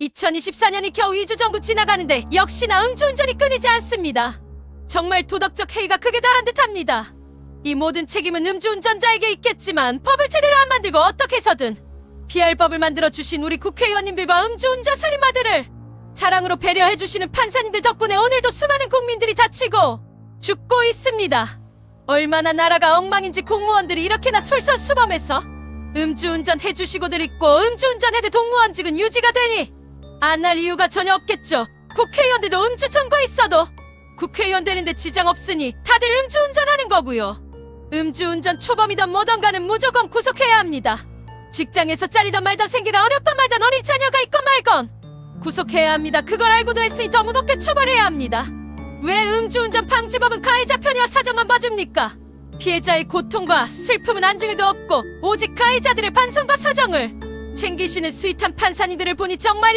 2024년이 겨우 2주 정도 지나가는데 역시나 음주운전이 끊이지 않습니다. 정말 도덕적 해이가 크게 달한 듯합니다. 이 모든 책임은 음주운전자에게 있겠지만 법을 제대로 안 만들고 어떻게 해서든 피할 법을 만들어 주신 우리 국회의원님들과 음주운전 살인마들을 사랑으로 배려해 주시는 판사님들 덕분에 오늘도 수많은 국민들이 다치고 죽고 있습니다. 얼마나 나라가 엉망인지 공무원들이 이렇게나 솔선수범해서 음주운전 해주시고들 있고 음주운전 해도 동무원직은 유지가 되니 안 할 이유가 전혀 없겠죠. 국회의원들도 음주 청과 있어도 국회의원 되는데 지장 없으니 다들 음주운전하는 거고요. 음주운전 초범이든 뭐든 가는 무조건 구속해야 합니다. 직장에서 잘리던 말던 생기다 어렵던 말던 어린 자녀가 있건 말건 구속해야 합니다. 그걸 알고도 했으니 더 무겁게 처벌해야 합니다. 왜 음주운전 방지법은 가해자 편의와 사정만 봐줍니까? 피해자의 고통과 슬픔은 안중에도 없고 오직 가해자들의 반성과 사정을 챙기시는 스윗한 판사님들을 보니 정말 이런